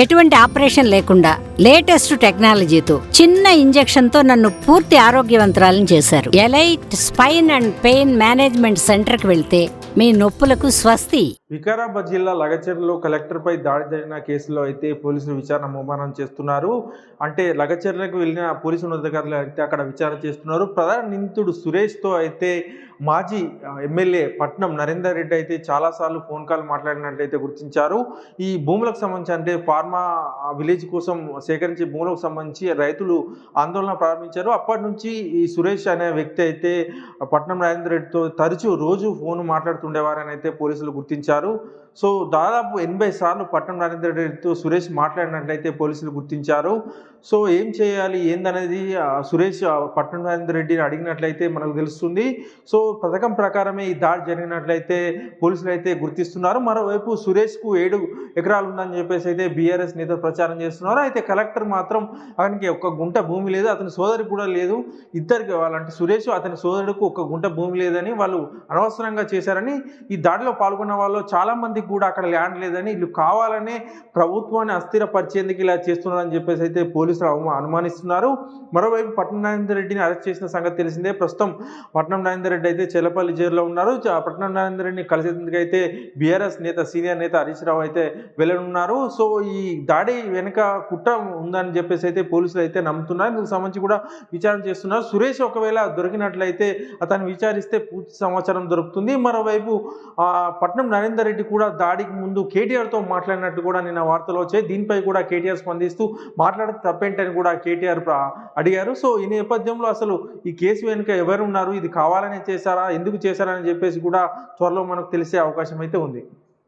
ఎటువంటి ఆపరేషన్ లేకుండా లేటెస్ట్ టెక్నాలజీతో చిన్న ఇంజెక్షన్తో నన్ను పూర్తి ఆరోగ్యవంతురాలను చేశారు. Elite spine and pain management సెంటర్కి వెళ్తే మీ నొప్పులకు స్వస్తి. వికారాబాద్ జిల్లా లగచర్లలో కలెక్టర్పై దాడి జరిగిన కేసులో అయితే పోలీసులు విచారణ ముమ్మరం చేస్తున్నారు. అంటే లగచర్లకు వెళ్ళిన పోలీసు ఉన్నతాధికారులు అయితే అక్కడ విచారణ చేస్తున్నారు. ప్రధాన నిందితుడు సురేష్తో అయితే మాజీ ఎమ్మెల్యే పట్నం నరేందర్ రెడ్డి అయితే చాలాసార్లు ఫోన్ కాల్ మాట్లాడినట్లయితే గుర్తించారు. ఈ భూములకు సంబంధించి అంటే ఫార్మా విలేజ్ కోసం సేకరించే భూములకు సంబంధించి రైతులు ఆందోళన ప్రారంభించారు. అప్పటి నుంచి ఈ సురేష్ అనే వ్యక్తి అయితే పట్నం నరేందర్ రెడ్డితో తరచూ రోజు ఫోన్ మాట్లాడుతూ మాట్లాడుతుండేవారని అయితే పోలీసులు గుర్తించారు. సో దాదాపు ఎనభై సార్లు పట్నం నరేందర్ రెడ్డితో సురేష్ మాట్లాడినట్లయితే పోలీసులు గుర్తించారు. సో ఏం చేయాలి? ఏందనేది సురేష్ పట్నం నరేందర్ రెడ్డిని అడిగినట్లయితే మనకు తెలుస్తుంది. సో పథకం ప్రకారమే ఈ దాడి జరిగినట్లయితే పోలీసులు అయితే గుర్తిస్తున్నారు. మరోవైపు సురేష్కు ఏడు ఎకరాలు ఉందని చెప్పేసి అయితే బీఆర్ఎస్ నేత ప్రచారం చేస్తున్నారు. అయితే కలెక్టర్ మాత్రం అతనికి ఒక్క గుంట భూమి లేదు అతని సోదరి కూడా లేదు. ఇద్దరికి వాళ్ళంటే సురేష్ అతని సోదరుడికి ఒక గుంట భూమి లేదని వాళ్ళు అనవసరంగా చేశారని ఈ దాడిలో పాల్గొన్న వాళ్ళు చాలా మందికి కూడా అక్కడ ల్యాండ్ లేదని వీళ్ళు కావాలనే ప్రభుత్వాన్ని అస్థిరపరిచేందుకు ఇలా చేస్తున్నారని చెప్పేసి అయితే పోలీసులు అవమా- అనుమానిస్తున్నారు. మరోవైపు పట్నం నరేందర్ రెడ్డిని అరెస్ట్ చేసిన సంగతి తెలిసిందే. ప్రస్తుతం పట్నం నరేందర్ రెడ్డి అయితే చెల్లపల్లి జైల్లో ఉన్నారు. పట్నం నరేందర్ రెడ్డిని కలిసేందుకు అయితే బీఆర్ఎస్ నేత సీనియర్ నేత హరీష్ రావు అయితే వెళ్ళనున్నారు. సో ఈ దాడి వెనుక కుట్ర ఉందని చెప్పేసి అయితే పోలీసులు అయితే నమ్ముతున్నారు. ఇందుకు సంబంధించి కూడా విచారణ చేస్తున్నారు. సురేష్ ఒకవేళ దొరికినట్లయితే అతను విచారిస్తే పూర్తి సమాచారం దొరుకుతుంది. మరోవైపు ఆ, పట్నం నరేందర్ రెడ్డి కూడా దాడికి ముందు కేటీఆర్తో మాట్లాడినట్టు కూడా నిన్న వార్తలు వచ్చాయి. దీనిపై కూడా కేటీఆర్ స్పందిస్తూ మాట్లాడితే తప్పేంటని కూడా కేటీఆర్ అడిగారు. సో ఈ నేపథ్యంలో అసలు ఈ కేసు వెనుక ఎవరు ఉన్నారు ఇది కావాలనే చేశారా? ఎందుకు చేశారని చెప్పేసి కూడా త్వరలో మనకు తెలిసే అవకాశం అయితే ఉంది.